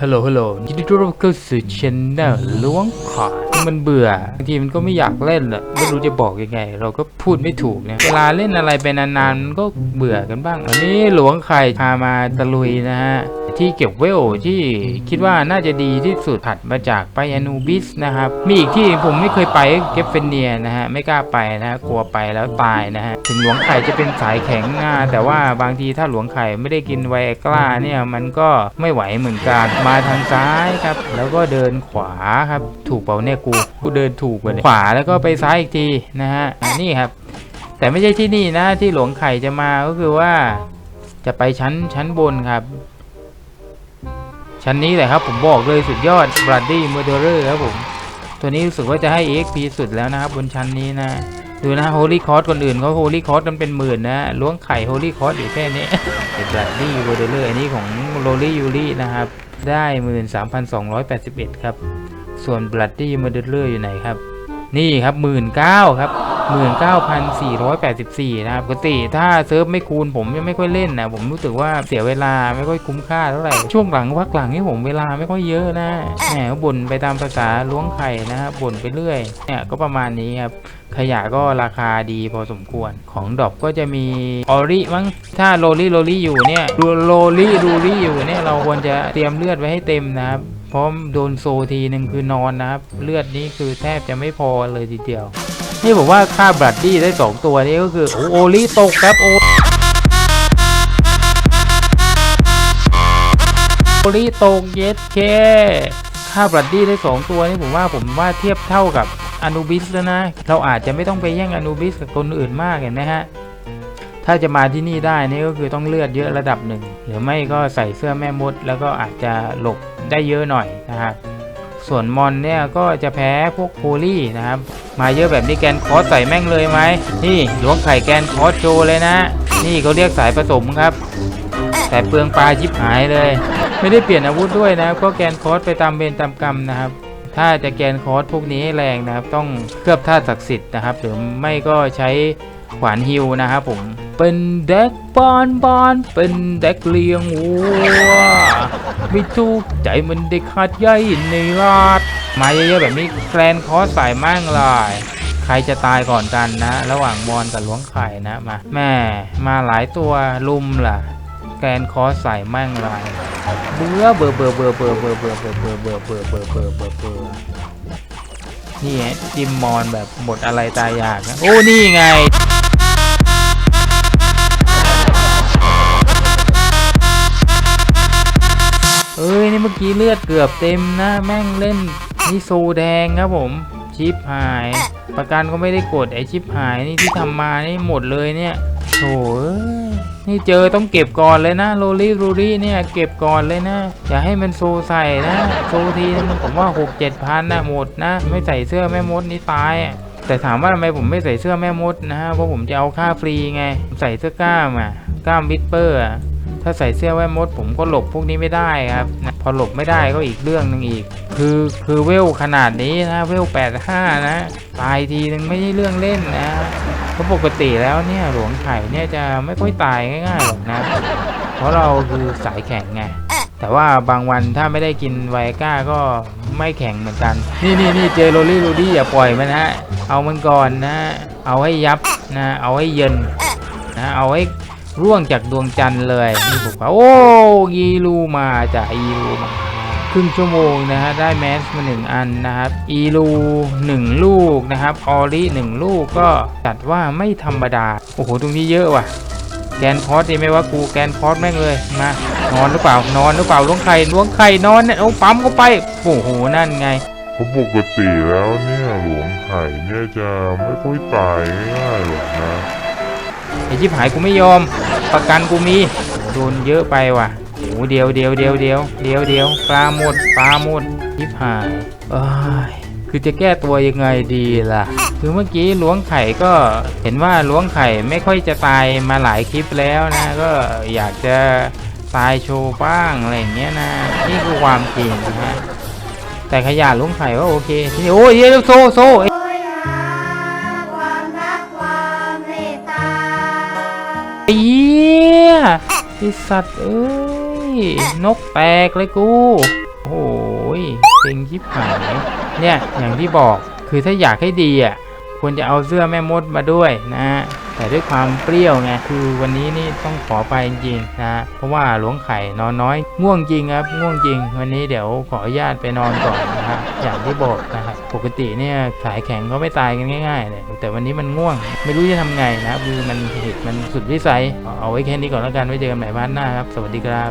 ฮัลโหลฮัลโหลยินดีต้อนรับเข้าสู่ช่องหล้วงขาย มันเบื่อบางทีมันก็ไม่อยากเล่นอะไม่รู้จะบอกยังไง เราก็พูดไม่ถูกเนี่ยเวลาเล่นอะไรไปนานๆมันก็เบื่อกันบ้างวันนี้หลวงไข่พามาตะลุยนะฮะที่เก็บเวลที่คิดว่าน่าจะดีที่สุดถัดมาจากไปอนูบิสนะครับ มีอีกที่ผมไม่เคยไปเก็บเฟนเนียนะฮะ ไม่กล้าไปนะฮะกลัวไปแล้วตายนะฮะ ถึงหลวงไข่จะเป็นสายแข็งนะแต่ว่าบางทีถ้าหลวงไข่ไม่ได้กินไวกร้าเนี่ยมันก็ไม่ไหวเหมือนกันมาทางซ้ายครับ แล้วก็เดินขวาครับ ถูกเปล่าเนี่ยกูกูเดินถูกเลยขวาแล้วก็ไปซ้ายอีกทีนะฮะอะนี่ครับ แต่ไม่ใช่ที่นี่นะที่หลวงไข่จะมาก็คือว่า จะไปชั้นชั้นบนครับ ชั้นนี้แหละครับ ผมบอกเลยสุดยอด b l o o d y Murderer ครับผม ตัวนี้รู้สึกว่าจะให้ EXP สุดแล้วนะครับบนชั้นนี้นะดูนะ Holy c o s คนอื่นเขา Holy c o s กันเป็นหมื่นนะล้วงไข่ Holy c o s อยู่แค่นี้เป็น b l o o d y Murderer อันนี้ของ Loli Yuri นะครับ ได้ 13,281 ครับ ส่วน Bloody Murderer อยู่ไหนครับ นี่ครับ19,000ครับ19,484นะครับปกติถ้าเซิร์ฟไม่คูณผมยังไม่ค่อยเล่นนะผมรู้สึกว่าเสียเวลาไม่ค่อยคุ้มค่าเท่าไหร่ช่วงหลังวักหลังนี่ผมเวลาไม่ค่อยเยอะนะแหมบ่นไปตามภาษาล้วงไข่นะครับบ่นไปเรื่อยเนี่ยก็ประมาณนี้ครับขยะก็ราคาดีพอสมควร ของดอปก็จะมีออริมั้ง ถ้าโรลี่โรลี่อยู่เนี่ยโรลี่รูลี่อยู่เนี่ยเราควรจะเตรียมเลือดไว้ให้เต็มนะครับ เพราะโดนโซทีหนึ่งคือนอนนะครับ เลือดนี้คือแทบจะไม่พอเลยทีเดียว นี่ผมว่าค่าบัดดี้ได้ 2 ตัวนี้ก็คือโอโอลิตกครับโอโอลิตกเย็ดเคค่าบัดดี้ได้ 2 ตัวนี่ผมว่าผมว่าเทียบเท่ากับอนูบิสแล้วนะ เราอาจจะไม่ต้องไปแย่งอนูบิสกับคนอื่นมากเห็นไหมฮะถ้าจะมาที่นี่ได้นี่ก็คือต้องเลือดเยอะระดับหนึ่งหรือไม่ก็ใส่เสื้อแม่มด แล้วก็อาจจะหลบ ได้เยอะหน่อยนะครับส่วนมอนเนี่ยก็จะแพ้พวกโพลี่นะครับ มาเยอะแบบนี้แกนคอสใส่แม่งเลยไหมนี่หลวงไข่แกนคอสโชว์เลยนะ นี่เขาเรียกสายผสมครับ แต่เปลืองปลาชิบหายเลย ไม่ได้เปลี่ยนอาวุธด้วยนะก็แกนคอสไปตามเวรตามกรรมนะครับ ถ้าจะแกนคอสพวกนี้ให้แรงนะครับ ต้องเคลือบธาตุศักดิ์สิทธิ์นะครับ หรือไม่ก็ใช้ขวานฮิวนะครับผม เป็นเด็กบานบานเป็นเด็กเลี้ยงวัวไม่ถูกใจมันเด็กขาดใหญ่ในราดมาเยอะๆแบบนี้แกลนคอสใส่มั่งเลยใครจะตายก่อนกันนะ ระหว่างมอนกับหลวงไข่นะมาแม่มาหลายตัวลุมล่ะ แกลนคอสใส่มั่งเลยเบื่อเบื่อเบื่อเบื่อเบื่อเบื่อเบื่อเบื่อเบื่อเบื่อเบื่อเบื่อเบื่อเบื่อเบื่อนี่ฮะจิมมอนแบบหมดอะไรตายอยากนะโอ้นี่ไง มื่อกี้เลือดเกือบเต็มนะ แม่งเล่นนี่โซแดงครับผม ชิปหาย ประกันก็ไม่ได้กดไอชิปหายนี่ที่ทำมานี่หมดเลยเนี่ยโถ่เอ้ยนี่เจอต้องเก็บก่อนเลยนะโรลี่โรลี่เนี่ยเก็บก่อนเลยนะ อย่าให้มันโซใส่นะ โซทีนึงผมว่าหกเจ็ดพันนะหมดนะ ไม่ใส่เสื้อแม่มดนี่ตายอะแต่ถามว่าทำไมผมไม่ใส่เสื้อแม่มดนะฮะเพราะผมจะเอาค่าฟรีไงใส่เสื้อกล้ามอะกล้ามวิสเปอร์อะ ถ้าใส่เสื้อแว่มด ผมก็หลบพวกนี้ไม่ได้ครับนะพอหลบไม่ได้ก็อีกเรื่องหนึ่งอีก คือคือเวลขนาดนี้นะเวล85 นะตายทีนึงไม่ใช่เรื่องเล่นนะเพราะปกติแล้วเนี่ยหลวงไข่เนี่ยจะไม่ค่อยตายง่ายๆหรอกนะ เพราะเราคือสายแข็งไงแต่ว่าบางวันถ้าไม่ได้กินไวก้าก็ไม่แข็งเหมือนกัน นี่นี่นี่เจอโรลี่โรดี้อย่าปล่อยมันฮะ เอามันก่อนนะ เอาให้ยับนะ เอาให้เย็นนะ เอาให้ ร่วงจากดวงจันทร์เลยนี่ผมว่าโอ้ยีรูมาจากอีรูมาครึ่งชั่วโมงนะฮะได้แมสมาหนึ่งอันนะครับอีรูหนึ่งลูกนะครับออริหนึ่งลูกก็จัดว่าไม่ธรรมดา โอ้โหตรงนี้เยอะว่ะ แกนพอสดีไหมว่ากูแกนพอสแม่งเลยมานอนหรือเปล่านอนหรือเปล่าล้วงไข่ล้วงไข่นอนเนี่ยเอาปั๊มเข้าไปโอ้โหนั่นไงเพราะปกติแล้วเนี่ยหลวงไข่เนี่ยจะไม่ค่อยตายง่ายๆหรอกนะไอชิบหายกูไม่ยอม ประกันกูมีโดนเยอะไปว่ะโอ้เดียวเดียวเดียวเดียวเดียวเดียวปลาหมดปลาหมดชิบหายเอ้ยคือจะแก้ตัวยังไงดีล่ะ คือเมื่อกี้ล้วงไข่ก็เห็นว่าล้วงไข่ไม่ค่อยจะตายมาหลายคลิปแล้วนะ ก็อยากจะตายโชว์บ้างอะไรอย่างเงี้ยนะ นี่คือความจริงนะฮะแต่ขยะล้วงไข่ว่าโอเคนี่โอ้ยเดี๋ยโซโซ เหี้ยไอสัตว์เอ้ย นกแตกเลยกู โอ้ยเซ็งชิบหาย เนี่ย อย่างที่บอกคือถ้าอยากให้ดีอะควรจะเอาเสื้อแม่มดมาด้วยนะ แต่ด้วยความเปรี้ยวไงคือวันนี้นี่ต้องขอไปจริงนะฮะเพราะว่าหลวงไข่นอนน้อย ง่วงจริงครับ ง่วงจริง วันนี้เดี๋ยวขออนุญาตไปนอนก่อนนะฮะอย่างที่บอกนะครับ ปกติเนี่ยสายแข็งก็ไม่ตายกันง่ายๆเลยแต่วันนี้มันง่วง ไม่รู้จะทำไงนะครับคือมันเหตุมันสุดวิสัยเอาเอาไว้แค่นี้ก่อนแล้วกันไว้เจอกันใหม่พาร์ทหน้าครับ สวัสดีครับ